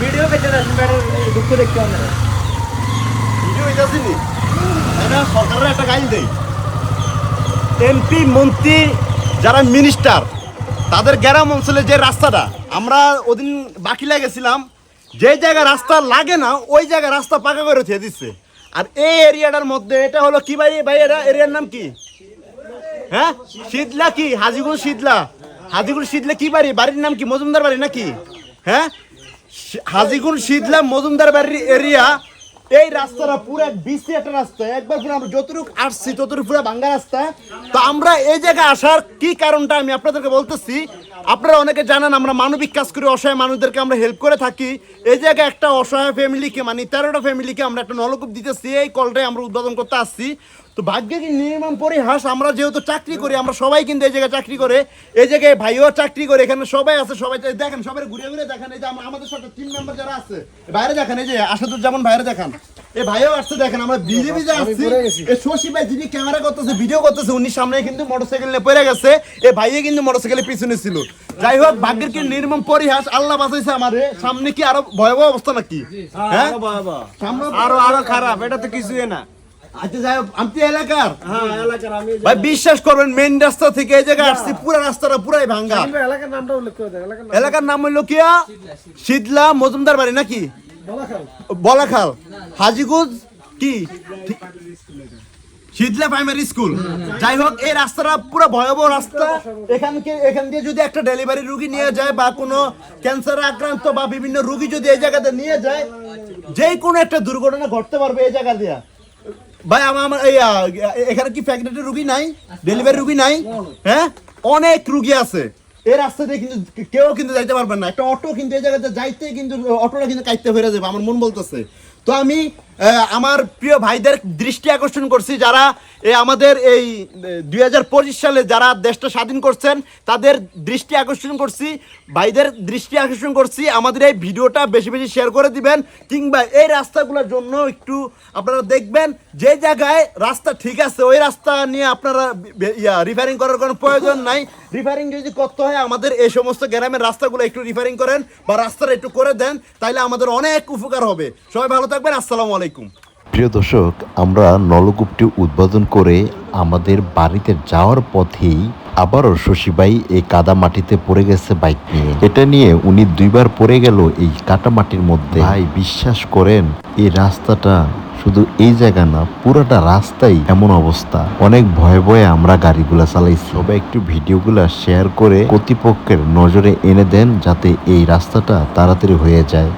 Video পেতে দুঃখ দেখতে হবে ভিডিও হইতাছি নি সরকারের একটা গাইল দেই এমপি মন্ত্রী যারা মিনিস্টার তাদের গ্রাম অঞ্চলে যে রাস্তাটা আমরা ওদিন বাকি গেছিলাম যে জায়গায় রাস্তা লাগে না ওই জায়গায় রাস্তা পাকা করে থিয়ে দিচ্ছে আর এই এরিয়াটার মধ্যে এটা হলো কি ভাই ভাই এরা এরিয়ার নাম কি হ্যাঁ শীতলা কি হাজিগুল শীতলা হাজিগুল শীতলা কি বাড়ি বাড়ির নাম কি মজুমদার বাড়ি নাকি হ্যাঁ? হাজিগুল শীতলা মজুমদার বাড়ির এরিয়া এই রাস্তাটা পুরো এক বিসি একটা রাস্তা। একবার পুরো আমরা যতটুকু আসছি, ততটুকু পুরো ভাঙ্গা রাস্তা। তো আমরা এই জায়গায় আসার কি কারণটা আমি আপনাদেরকে বলতেছি। আপনারা অনেকে জানেন, আমরা মানবিক কাজ করি, অসহায় মানুষদেরকে আমরা হেল্প করে থাকি। এই জায়গায় একটা অসহায় ফ্যামিলিকে মানে তেরোটা ফ্যামিলিকে আমরা একটা নলকূপ দিতেছি, এই কলটাই আমরা উদ্বোধন করতে আসছি। তো ভাগ্যে কি নির্মম পরিহাস? আমরা যেহেতু চাকরি করি আমরা সবাই কিন্তু এই জায়গায় চাকরি করে। এই জায়গায় ভাইও চাকরি করে এখানে সবাই আছে সবাই দেখেন সবাই ঘুরে ঘুরে দেখেন এই যে আমাদের সাথে টিম মেম্বার যারা আছে বাইরে দেখেন এই যে আসাদুজ্জামান বাইরে দেখেন। এই ভাইও আসছে দেখেন আমরা ভিজে ভিজে আসছি এই শশী ভাই যিনি ক্যামেরা করতেছে ভিডিও করতেছে উনি সামনে কিন্তু মোটরসাইকেল নিয়ে পড়ে গেছে। এই ভাইয়ে কিন্তু মোটরসাইকেলের পিছনে ছিল। যাই হোক ভাগ্যের কি নির্মম পরিহাস? আল্লাহ বাঁচাইছে আমারে। সামনে কি আরও ভয়াবহ অবস্থা নাকি? হ্যাঁ? সামনে আরও আরও খারাপ এটা তো কিছুই না। আচ্ছা হ্যাঁ ভাই বিশ্বাস করবেন মেইন রাস্তা থেকে এই জায়গায় আসছি পুরো রাস্তাটা পুরাই ভাঙ্গা। এলাকার নামটা উল্লেখ করে দেন এলাকার নাম। এলাকার কিয়া? শীতলা মজুমদার বাড়ি নাকি? বলাখাল। হাজিগুজ কি? শীতলা প্রাইমারি স্কুল যাই হোক এই রাস্তাটা পুরো ভয়াবহ রাস্তা। এখানকে এখান দিয়ে যদি একটা ডেলিভারি রুগী নিয়ে যায় বা কোনো ক্যান্সার আক্রান্ত বা বিভিন্ন রুগী যদি এই জায়গাতে নিয়ে যায় যে কোনো একটা দুর্ঘটনা ঘটতে পারবে এই জায়গা দিয়া। ভাই, আমার এখানে কি প্যাকেটের রুগী নাই? ডেলিভারি রুগী নাই? হ্যাঁ? অনেক রুগী আছে। এই রাস্তা দিয়ে কিন্তু কেউ কিন্তু যাইতে পারবেন না। একটা অটো কিন্তু এই জায়গাতে যাইতে কিন্তু, অটোটা কিন্তু কাইতে ফেরে যাবে, আমার মন বলতেছে। তো আমি আমার প্রিয় ভাইদের দৃষ্টি আকর্ষণ করছি যারা আমাদের এই দু হাজার পঁচিশ সালে যারা দেশটা স্বাধীন করছেন, তাদের দৃষ্টি আকর্ষণ করছি, ভাইদের দৃষ্টি আকর্ষণ করছি। আমাদের এই ভিডিওটা বেশি বেশি শেয়ার করে দিবেন, কিংবা এই রাস্তাগুলোর জন্য একটু আপনারা দেখবেন, যে জায়গায় রাস্তা ঠিক আছে, ওই রাস্তা নিয়ে আপনারা ইয়া রিফারিং করার কোনো প্রয়োজন নাই। রিফারিং যদি করতে হয়, আমাদের এই সমস্ত গ্রামের রাস্তাগুলো একটু রিফারিং করেন বা রাস্তাটা একটু করে দেন, তাইলে আমাদের অনেক উপকার হবে। সবাই ভালো থাকবেন, আসসালামু আলাইকুম। প্রিয় দর্শক, আমরা নলকূপটি উদ্বোধন করে আমাদের বাড়িতে যাওয়ার পথেই আবারও শশীবাই এই কাদা মাটিতে পড়ে গেছে বাইক নিয়ে। এটা নিয়ে উনি দুইবার পড়ে গেল এই কাটা মাটির মধ্যে। ভাই, বিশ্বাস করেন, এই রাস্তাটা শুধু এই জায়গা না, পুরোটা রাস্তাই এমন অবস্থা। অনেক ভয়ে ভয়ে আমরা গাড়িগুলা চালাইছি। সবাই একটু ভিডিওগুলা শেয়ার করে কর্তৃপক্ষের নজরে এনে দেন যাতে এই রাস্তাটা তাড়াতাড়ি হয়ে যায়।